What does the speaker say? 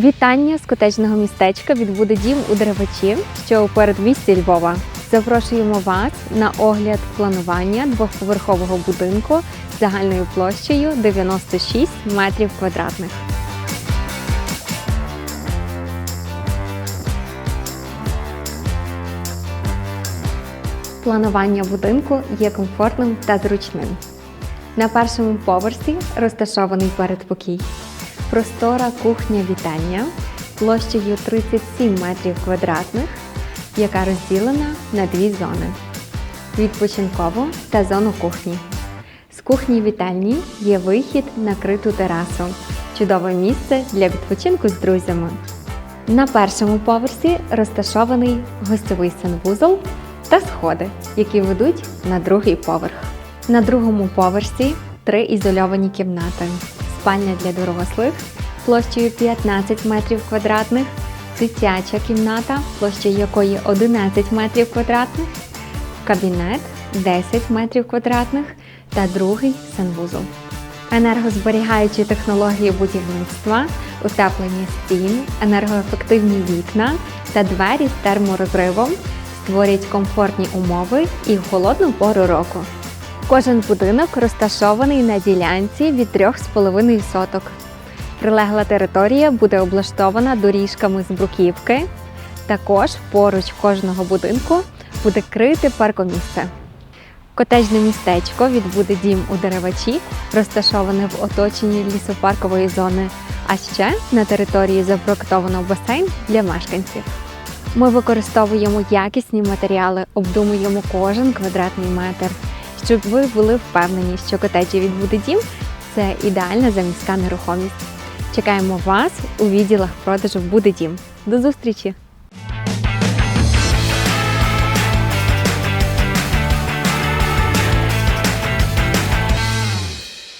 Вітання з котеджного містечка від Буде Дім у Деревачі, що у передмісті Львова. Запрошуємо вас на огляд планування двохповерхового будинку з загальною площею 96 метрів квадратних. Планування будинку є комфортним та зручним. На першому поверсі розташований передпокій. Простора кухня-вітальня площею 37 метрів квадратних, яка розділена на дві зони відпочинкову та зону кухні. З кухні вітальні є вихід на криту терасу. Чудове місце для відпочинку з друзями. На першому поверсі розташований гостьовий санвузол та сходи, які ведуть на другий поверх. На другому поверсі три ізольовані кімнати: спальня для дорослих площею 15 метрів квадратних, дитяча кімната, площею якої 11 метрів квадратних, кабінет 10 метрів квадратних та другий санвузол. Енергозберігаючі технології будівництва, утеплення стін, енергоефективні вікна та двері з терморозривом створюють комфортні умови і в холодну пору року. Кожен будинок розташований на ділянці від 3,5 соток. Прилегла територія буде облаштована доріжками з бруківки. Також поруч кожного будинку буде крите паркомісце. Котежне містечко від буде дім у деревачі, розташоване в оточенні лісопаркової зони, а ще на території запроектовано басейн для мешканців. Ми використовуємо якісні матеріали, обдумуємо кожен квадратний метр, щоб ви були впевнені, що котеджі від дім це ідеальна заміська нерухомість. Чекаємо вас у відділах продажу буде дім. До зустрічі!